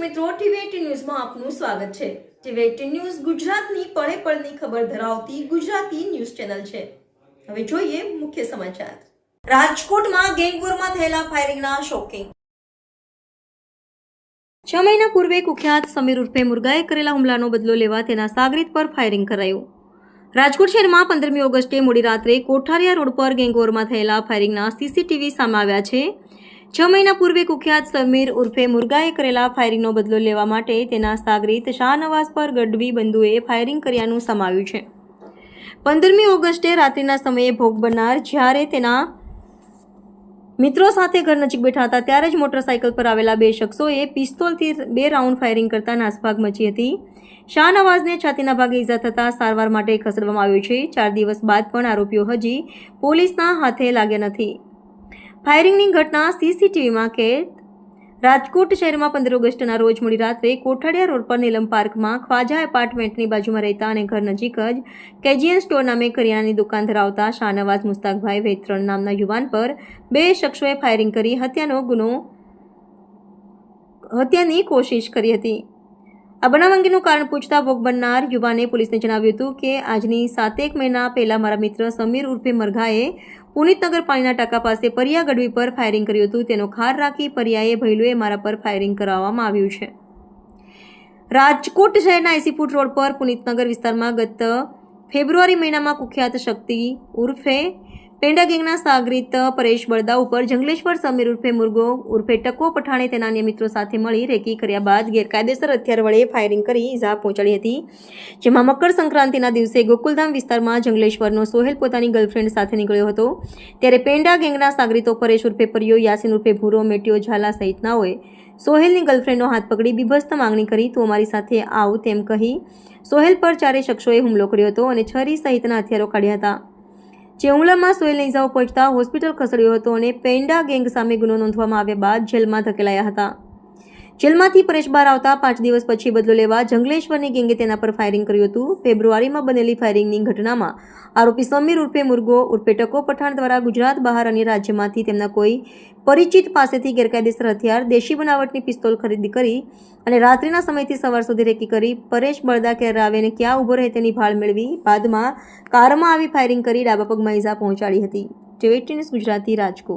દર્શક મિત્રો, ટીવી ન્યૂઝમાં આપનું સ્વાગત છે. ટીવી ન્યૂઝ ગુજરાતની પળે પળની ખબર ધરાવતી ગુજરાતી ન્યૂઝ ચેનલ છે. હવે જોઈએ મુખ્ય સમાચાર. રાજકોટમાં ગેંગવોરમાં થયેલા ફાયરિંગના શોકિંગ. છ મહિના પૂર્વે કુખ્યાત સમીર ઉર્ફે મુરગાએ કરેલા હુમલાનો બદલો લેવા તેના સાગરીત પર ફાયરિંગ કરાયું. રાજકોટ શહેરમાં પંદરમી ઓગસ્ટે મોડી રાત્રે કોઠારિયા રોડ પર ગેંગવોરમાં થયેલા ફાયરિંગના સીસીટીવી સામે આવ્યા છે. છ મહિના પૂર્વે કુખ્યાત સમીર ઉર્ફે મુર્ગાએ કરેલા ફાયરિંગનો બદલો લેવા માટે તેના સાગરીત શાહનવાઝ પર ગઢવી બંધુએ ફાયરિંગ કર્યાનું સમાવ્યું છે. પંદરમી ઓગસ્ટે રાત્રિના સમયે ભોગ બનનાર જ્યારે તેના મિત્રો સાથે ઘર નજીક બેઠા હતા ત્યારે જ મોટરસાયકલ પર આવેલા બે શખ્સોએ પિસ્તોલથી બે રાઉન્ડ ફાયરિંગ કરતા નાસભાગ મચી હતી. શાહનવાઝને છાતીના ભાગે ઈજા થતાં સારવાર માટે ખસેડવામાં આવ્યો છે. ચાર દિવસ બાદ પણ આરોપીઓ હજી પોલીસના હાથે લાગ્યા નથી. ફાયરિંગની ઘટના સીસીટીવીમાં કેદ રાજકોટ શહેરમાં પંદર ઓગસ્ટના રોજ મોડી રાત્રે કોઠાડિયા રોડ પર નીલમ પાર્કમાં ખ્વાજા એપાર્ટમેન્ટની બાજુમાં રહેતા અને ઘર નજીક જ કેજીએન સ્ટોર નામે કરિયાણાની દુકાન ધરાવતા શાહનવાઝ મુસ્તાકભાઈ વેત્રણ નામના યુવાન પર બે શખ્સોએ ફાયરિંગ કરી હત્યાનો ગુનો, હત્યાની કોશિશ કરી હતી. આ બનાવ અંગેનું કારણ પૂછતા ભોગ બનનાર યુવાને પોલીસને જણાવ્યું હતું કે આજની સાતેક મહિના પહેલા મારા મિત્ર સમીર ઉર્ફે મરઘાએ પુનિતનગર પાણીના ટાંકા પાસે પરિયા ગઢવી પર ફાયરિંગ કર્યું હતું. તેનો ખાર રાખી પરિયાએ ભૈલુએ મારા પર ફાયરિંગ કરાવવામાં આવ્યું છે. રાજકોટ શહેરના એસીફૂટ રોડ પર પુનિતનગર વિસ્તારમાં ગત ફેબ્રુઆરી મહિનામાં કુખ્યાત શક્તિ ઉર્ફે પેંડા ગેંગના સાગરીત પરેશ બળદા ઉપર જંગલેશ્વર સમીર ઉર્ફે મુર્ગો ઉર્ફે ટકો પઠાણે તેના અન્ય મિત્રો સાથે મળી રેકી કર્યા બાદ ગેરકાયદેસર હથિયાર વડે ફાયરિંગ કરી ઇજા પહોંચાડી હતી. જેમાં મકર સંક્રાંતિના દિવસે ગોકુલધામ વિસ્તારમાં જંગલેશ્વરનો સોહેલ પોતાની ગર્લફ્રેન્ડ સાથે નીકળ્યો હતો. ત્યારે પેંડા ગેંગના સાગરીતો પરેશ ઉર્ફે પરિયો, યાસીન ઉર્ફે ભૂરો મેટીઓ ઝાલા સહિતનાઓએ સોહેલની ગર્લફ્રેન્ડનો હાથ પકડી બીભસ્ત માંગણી કરી, તું અમારી સાથે આવ, તેમ કહી સોહેલ પર ચારે શખ્સોએ હુમલો કર્યો હતો અને છરી સહિતના હથિયારો કાઢ્યા હતા. જે હુમલામાં સોહેલને ઇજાઓ પહોંચતા હોસ્પિટલ ખસેડ્યો હતો અને પેન્ડા ગેંગ સામે ગુનો નોંધવામાં આવ્યા બાદ જેલમાં ધકેલાયા હતા. જેલમાંથી પરેશ બહાર આવતા પાંચ દિવસ પછી બદલો લેવા જંગલેશ્વરની ગેંગે તેના પર ફાયરિંગ કર્યું હતું. ફેબ્રુઆરીમાં બનેલી ફાયરિંગની ઘટનામાં આરોપી સમીર ઉર્ફે મુર્ગો ઉર્ફે ટકો પઠાણ દ્વારા ગુજરાત બહાર અન્ય રાજ્યમાંથી તેમના કોઈ પરિચિત પાસેથી ગેરકાયદેસર હથિયાર, દેશી બનાવટની પિસ્તોલ ખરીદી કરી અને રાત્રિના સમયથી સવાર સુધી રેકી કરી પરેશ બળદા કે રાવેને ક્યાં ઊભો રહે તેની ભાળ મેળવી બાદમાં કારમાં આવી ફાયરિંગ કરી ડાબા પગમાં ઇજા પહોંચાડી હતી. TV news Gujarati Rajkot.